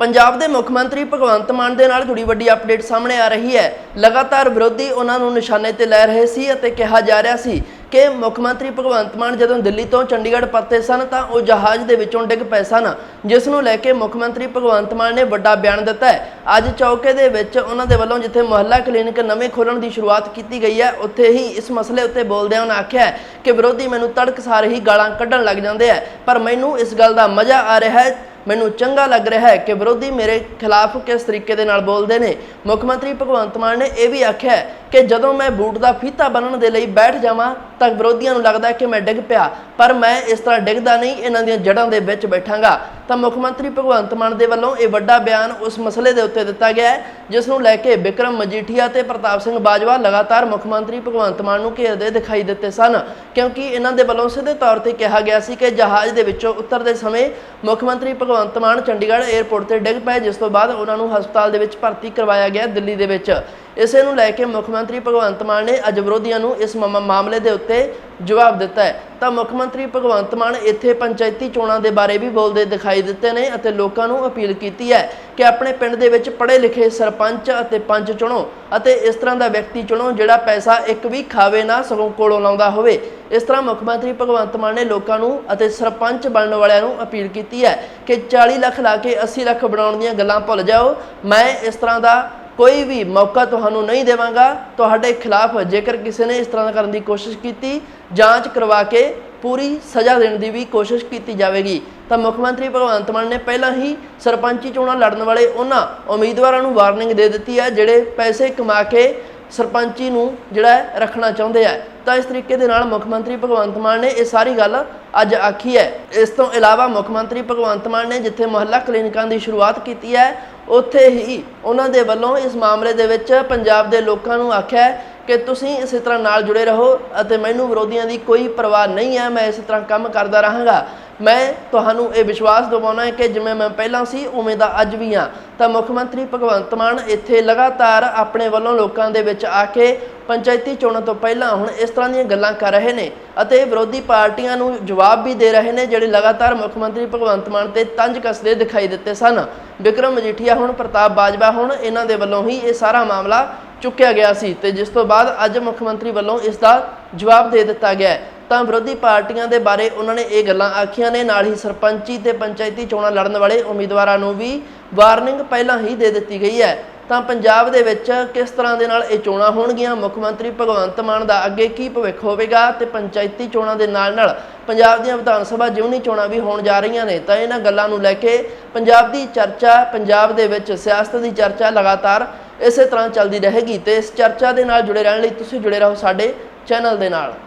ਪੰਜਾਬ ਦੇ ਮੁੱਖ ਮੰਤਰੀ ਭਗਵੰਤ ਮਾਨ ਦੇ ਨਾਲ ਜੁੜੀ ਵੱਡੀ ਅਪਡੇਟ ਸਾਹਮਣੇ ਆ ਰਹੀ ਹੈ। ਲਗਾਤਾਰ ਵਿਰੋਧੀ ਉਹਨਾਂ ਨੂੰ ਨਿਸ਼ਾਨੇ ਤੇ ਲੈ ਰਹੇ ਸੀ ਅਤੇ ਕਿਹਾ ਜਾ ਰਿਹਾ ਸੀ ਕਿ ਮੁੱਖ ਮੰਤਰੀ ਭਗਵੰਤ ਮਾਨ ਜਦੋਂ ਦਿੱਲੀ ਤੋਂ ਚੰਡੀਗੜ੍ਹ ਪਰਤੇ ਸਨ ਤਾਂ ਉਹ ਜਹਾਜ਼ ਦੇ ਵਿੱਚੋਂ ਡਿੱਗ ਪਏ ਸਨ, ਜਿਸ ਨੂੰ ਲੈ ਕੇ ਮੁੱਖ ਮੰਤਰੀ ਭਗਵੰਤ ਮਾਨ ਨੇ ਵੱਡਾ ਬਿਆਨ ਦਿੱਤਾ ਹੈ। ਅੱਜ ਚੌਕੇ ਦੇ ਵਿੱਚ ਉਹਨਾਂ ਦੇ ਵੱਲੋਂ ਜਿੱਥੇ ਮੁਹੱਲਾ ਕਲੀਨਿਕ ਨਵੇਂ ਖੋਲਣ ਦੀ ਸ਼ੁਰੂਆਤ ਕੀਤੀ ਗਈ ਹੈ, ਉੱਥੇ ਹੀ ਇਸ ਮਸਲੇ ਉੱਤੇ ਬੋਲਦਿਆਂ ਉਹਨਾਂ ਆਖਿਆ ਕਿ ਵਿਰੋਧੀ ਮੈਨੂੰ ਤੜਕਸਾਰ ਹੀ ਗਾਲਾਂ ਕੱਢਣ ਲੱਗ ਜਾਂਦੇ ਆ ਪਰ ਮੈਨੂੰ ਇਸ ਗੱਲ ਦਾ ਮਜ਼ਾ ਆ ਰਿਹਾ ਹੈ ਮੈਨੂੰ ਚੰਗਾ ਲੱਗ ਰਿਹਾ ਹੈ ਕਿ ਵਿਰੋਧੀ ਮੇਰੇ ਖਿਲਾਫ ਕਿਸ ਤਰੀਕੇ ਦੇ ਨਾਲ ਬੋਲਦੇ ਨੇ। ਮੁੱਖ ਮੰਤਰੀ ਭਗਵੰਤ ਮਾਨ ਨੇ ਇਹ ਵੀ ਆਖਿਆ ਕਿ ਜਦੋਂ ਮੈਂ ਬੂਟ ਦਾ ਫੀਤਾ ਬਣਨ ਦੇ ਲਈ ਬੈਠ ਜਾਵਾਂ ਤਾਂ ਵਿਰੋਧੀਆਂ ਨੂੰ ਲੱਗਦਾ ਕਿ ਮੈਂ ਡਿੱਗ ਪਿਆ, ਪਰ ਮੈਂ ਇਸ ਤਰ੍ਹਾਂ ਡਿੱਗਦਾ ਨਹੀਂ, ਇਹਨਾਂ ਦੀਆਂ ਜੜ੍ਹਾਂ ਦੇ ਵਿੱਚ ਬੈਠਾਂਗਾ। ਤਾਂ ਮੁੱਖ ਮੰਤਰੀ ਭਗਵੰਤ ਮਾਨ ਦੇ ਵੱਲੋਂ ਇਹ ਵੱਡਾ ਬਿਆਨ ਉਸ ਮਸਲੇ ਦੇ ਉੱਤੇ ਦਿੱਤਾ ਗਿਆ ਹੈ, ਜਿਸ ਨੂੰ ਲੈ ਕੇ ਵਿਕਰਮ ਮਜੀਠੀਆ ਤੇ ਪ੍ਰਤਾਪ ਸਿੰਘ ਬਾਜਵਾ ਲਗਾਤਾਰ ਮੁੱਖ ਮੰਤਰੀ ਭਗਵੰਤ ਮਾਨ ਨੂੰ ਘੇਰਦੇ ਦਿਖਾਈ ਦਿੱਤੇ ਸਨ, ਕਿਉਂਕਿ ਇਹਨਾਂ ਦੇ ਵੱਲੋਂ ਸਿੱਧੇ ਤੌਰ ਤੇ ਕਿਹਾ ਗਿਆ ਸੀ ਕਿ ਜਹਾਜ਼ ਦੇ ਵਿੱਚੋਂ ਉਤਰਦੇ ਸਮੇਂ ਮੁੱਖ ਮੰਤਰੀ ਭਗਵੰਤ ਮਾਨ ਚੰਡੀਗੜ੍ਹ 에ਅਰਪੋਰਟ ਤੇ ਡਿੱਗ ਪਏ, ਜਿਸ ਤੋਂ ਬਾਅਦ ਉਹਨਾਂ ਨੂੰ ਹਸਪਤਾਲ ਦੇ ਵਿੱਚ ਭਰਤੀ ਕਰਵਾਇਆ ਗਿਆ ਦਿੱਲੀ ਦੇ ਵਿੱਚ। ਇਸੇ ਨੂੰ ਲੈ ਕੇ ਮੁੱਖ ਮੰਤਰੀ ਭਗਵੰਤ ਮਾਨ ਨੇ ਅੱਜ ਵਿਰੋਧੀਆਂ ਨੂੰ ਇਸ ਮਾ- ਮਾਮਲੇ ਦੇ ਉੱਤੇ ਜਵਾਬ ਦਿੱਤਾ ਹੈ। ਤਾਂ ਮੁੱਖ ਮੰਤਰੀ ਭਗਵੰਤ ਮਾਨ ਇੱਥੇ ਪੰਚਾਇਤੀ ਚੋਣਾਂ ਦੇ ਬਾਰੇ ਵੀ ਬੋਲਦੇ ਦਿਖਾਈ ਦਿੱਤੇ ਨੇ ਅਤੇ ਲੋਕਾਂ ਨੂੰ ਅਪੀਲ ਕੀਤੀ ਹੈ ਕਿ ਆਪਣੇ ਪਿੰਡ ਦੇ ਵਿੱਚ ਪੜ੍ਹੇ ਲਿਖੇ ਸਰਪੰਚ ਅਤੇ ਪੰਚ ਚੁਣੋ ਅਤੇ ਇਸ ਤਰ੍ਹਾਂ ਦਾ ਵਿਅਕਤੀ ਚੁਣੋ ਜਿਹੜਾ ਪੈਸਾ ਇੱਕ ਵੀ ਖਾਵੇ ਨਾ ਸਗੋਂ ਕੋਲੋਂ ਲਾਉਂਦਾ ਹੋਵੇ। ਇਸ ਤਰ੍ਹਾਂ ਮੁੱਖ ਮੰਤਰੀ ਭਗਵੰਤ ਮਾਨ ਨੇ ਲੋਕਾਂ ਨੂੰ ਅਤੇ ਸਰਪੰਚ ਬਣਨ ਵਾਲਿਆਂ ਨੂੰ ਅਪੀਲ ਕੀਤੀ ਹੈ ਕਿ 40 ਲੱਖ ਲਾ ਕੇ 80 ਲੱਖ ਬਣਾਉਣ ਦੀਆਂ ਗੱਲਾਂ ਭੁੱਲ ਜਾਓ। ਮੈਂ ਇਸ ਤਰ੍ਹਾਂ ਦਾ ਕੋਈ ਵੀ ਮੌਕਾ ਤੁਹਾਨੂੰ ਨਹੀਂ ਦੇਵਾਂਗਾ। ਤੁਹਾਡੇ ਖਿਲਾਫ ਜੇਕਰ ਕਿਸੇ ਨੇ ਇਸ ਤਰ੍ਹਾਂ ਕਰਨ ਦੀ ਕੋਸ਼ਿਸ਼ ਕੀਤੀ, ਜਾਂਚ ਕਰਵਾ ਕੇ ਪੂਰੀ ਸਜ਼ਾ ਦੇਣ ਦੀ ਵੀ ਕੋਸ਼ਿਸ਼ ਕੀਤੀ ਜਾਵੇਗੀ। ਤਾਂ ਮੁੱਖ ਮੰਤਰੀ ਭਗਵੰਤ ਮਾਨ ਨੇ ਪਹਿਲਾਂ ਹੀ ਸਰਪੰਚੀ ਚੋਣਾਂ ਲੜਨ ਵਾਲੇ ਉਹਨਾਂ ਉਮੀਦਵਾਰਾਂ ਨੂੰ ਵਾਰਨਿੰਗ ਦੇ ਦਿੱਤੀ ਹੈ, ਜਿਹੜੇ ਪੈਸੇ ਕਮਾ ਕੇ ਸਰਪੰਚੀ ਨੂੰ ਜਿਹੜਾ ਰੱਖਣਾ ਚਾਹੁੰਦੇ ਆ। ਤਾਂ ਇਸ ਤਰੀਕੇ ਦੇ ਨਾਲ ਮੁੱਖ ਮੰਤਰੀ ਭਗਵੰਤ ਮਾਨ ਨੇ ਇਹ ਸਾਰੀ ਗੱਲ ਅੱਜ ਆਖੀ ਹੈ। ਇਸ ਤੋਂ ਇਲਾਵਾ ਮੁੱਖ ਮੰਤਰੀ ਭਗਵੰਤ ਮਾਨ ਨੇ ਜਿੱਥੇ ਮੁਹੱਲਾ ਕਲੀਨਿਕਾਂ ਦੀ ਸ਼ੁਰੂਆਤ ਕੀਤੀ ਹੈ, ਉੱਥੇ ਹੀ ਉਹਨਾਂ ਦੇ ਵੱਲੋਂ ਇਸ ਮਾਮਲੇ ਦੇ ਵਿੱਚ ਪੰਜਾਬ ਦੇ ਲੋਕਾਂ ਨੂੰ ਆਖਿਆ ਕਿ ਤੁਸੀਂ ਇਸੇ ਤਰ੍ਹਾਂ ਨਾਲ ਜੁੜੇ ਰਹੋ ਅਤੇ ਮੈਨੂੰ ਵਿਰੋਧੀਆਂ ਦੀ ਕੋਈ ਪਰਵਾਹ ਨਹੀਂ ਹੈ, ਮੈਂ ਇਸੇ ਤਰ੍ਹਾਂ ਕੰਮ ਕਰਦਾ ਰਹਾਂਗਾ। ਮੈਂ ਤੁਹਾਨੂੰ ਇਹ ਵਿਸ਼ਵਾਸ ਦਿਵਾਉਣਾ ਹੈ ਕਿ ਜਿਵੇਂ ਮੈਂ ਪਹਿਲਾਂ ਸੀ, ਉਵੇਂ ਦਾ ਅੱਜ ਵੀ ਹਾਂ। ਤਾਂ ਮੁੱਖ ਮੰਤਰੀ ਭਗਵੰਤ ਮਾਨ ਇੱਥੇ ਲਗਾਤਾਰ ਆਪਣੇ ਵੱਲੋਂ ਲੋਕਾਂ ਦੇ ਵਿੱਚ ਆ ਕੇ ਪੰਚਾਇਤੀ ਚੋਣਾਂ ਤੋਂ ਪਹਿਲਾਂ ਹੁਣ ਇਸ ਤਰ੍ਹਾਂ ਦੀਆਂ ਗੱਲਾਂ ਕਰ ਰਹੇ ਨੇ ਅਤੇ ਵਿਰੋਧੀ ਪਾਰਟੀਆਂ ਨੂੰ ਜਵਾਬ ਵੀ ਦੇ ਰਹੇ ਨੇ, ਜਿਹੜੇ ਲਗਾਤਾਰ ਮੁੱਖ ਮੰਤਰੀ ਭਗਵੰਤ ਮਾਨ ਤੇ ਤੰਜ ਕੱਸਦੇ ਦਿਖਾਈ ਦਿੱਤੇ ਸਨ। ਵਿਕਰਮ ਮਜੀਠੀਆ ਹੁਣ ਪ੍ਰਤਾਪ ਬਾਜਵਾ ਹੁਣ ਇਹਨਾਂ ਦੇ ਵੱਲੋਂ ਹੀ ਇਹ ਸਾਰਾ ਮਾਮਲਾ ਚੁੱਕਿਆ ਗਿਆ ਸੀ ਤੇ ਜਿਸ ਤੋਂ ਬਾਅਦ ਅੱਜ ਮੁੱਖ ਮੰਤਰੀ ਵੱਲੋਂ ਇਸ ਦਾ ਜਵਾਬ ਦੇ ਦਿੱਤਾ ਗਿਆ ਹੈ। ਤਾਂ ਵਿਰੋਧੀ ਪਾਰਟੀਆਂ ਦੇ ਬਾਰੇ ਉਹਨਾਂ ਨੇ ਇਹ ਗੱਲਾਂ ਆਖੀਆਂ ਨੇ। ਨਾਲ ਹੀ ਸਰਪੰਚੀ ਤੇ ਪੰਚਾਇਤੀ ਚੋਣਾਂ ਲੜਨ ਵਾਲੇ ਉਮੀਦਵਾਰਾਂ ਨੂੰ ਵੀ ਵਾਰਨਿੰਗ ਪਹਿਲਾਂ ਹੀ ਦੇ ਦਿੱਤੀ ਗਈ ਹੈ। ਤਾਂ ਪੰਜਾਬ ਦੇ ਵਿੱਚ ਕਿਸ ਤਰ੍ਹਾਂ ਦੇ ਨਾਲ ਇਹ ਚੋਣਾਂ ਹੋਣਗੀਆਂ? ਮੁੱਖ ਮੰਤਰੀ ਭਗਵੰਤ ਮਾਨ ਦਾ ਅੱਗੇ ਕੀ ਭਵਿੱਖ ਹੋਵੇਗਾ? ਤੇ ਪੰਚਾਇਤੀ ਚੋਣਾਂ ਦੇ ਨਾਲ ਨਾਲ ਪੰਜਾਬ ਦੀਆਂ ਵਿਧਾਨ ਸਭਾ ਜਿਉਣੀ ਚੋਣਾਂ ਵੀ ਹੋਣ ਜਾ ਰਹੀਆਂ ਨੇ। ਤਾਂ ਇਹਨਾਂ ਗੱਲਾਂ ਨੂੰ ਲੈ ਕੇ ਪੰਜਾਬ ਦੀ ਚਰਚਾ, ਪੰਜਾਬ ਦੇ ਵਿੱਚ ਸਿਆਸਤ ਦੀ ਚਰਚਾ ਲਗਾਤਾਰ ਇਸੇ ਤਰ੍ਹਾਂ ਚੱਲਦੀ ਰਹੇਗੀ ਤੇ ਇਸ ਚਰਚਾ ਦੇ ਨਾਲ ਜੁੜੇ ਰਹਿਣ ਲਈ ਤੁਸੀਂ ਜੁੜੇ ਰਹੋ ਸਾਡੇ ਚੈਨਲ ਦੇ ਨਾਲ।